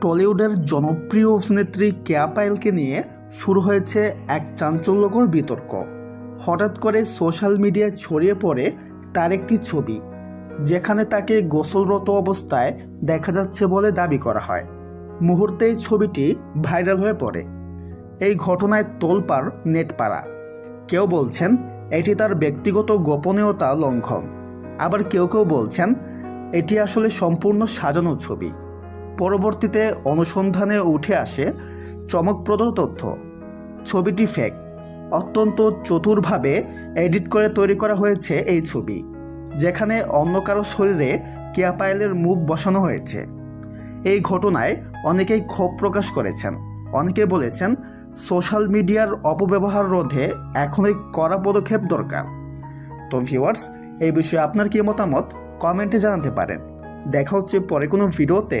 টলিউডের জনপ্রিয় অভিনেত্রী কেয়া পায়েলকে নিয়ে শুরু হয়েছে এক চাঞ্চল্যকর বিতর্ক। হঠাৎ করে সোশ্যাল মিডিয়ায় ছড়িয়ে পড়ে তার একটি ছবি, যেখানে তাকে গোসলরত অবস্থায় দেখা যাচ্ছে বলে দাবি করা হয়। মুহূর্তেই ছবিটি ভাইরাল হয়ে পড়ে। এই ঘটনায় তোলপাড় নেটপাড়া। কেউ বলছেন, এটি তার ব্যক্তিগত গোপনীয়তা লঙ্ঘন। আবার কেউ কেউ বলছেন, এটি আসলে সম্পূর্ণ সাজানো ছবি। পরবর্তীতে অনুসন্ধানে উঠে আসে চমকপ্রদ তথ্য। ছবিটি ফেক অত্যন্ত চতুরভাবে এডিট করে তৈরি করা হয়েছে এই ছবি, যেখানে অন্য কারও শরীরে কেয়া পায়েলের মুখ বসানো হয়েছে। এই ঘটনায় অনেকেই ক্ষোভ প্রকাশ করেছেন। অনেকে বলেছেন, সোশ্যাল মিডিয়ার অপব্যবহার রোধে এখনই কড়া পদক্ষেপ দরকার। তো ভিউয়ার্স এই বিষয়ে আপনার কি মতামত? কমেন্টে জানাতে পারেন। দেখা হচ্ছে পরে কোনো ভিডিওতে।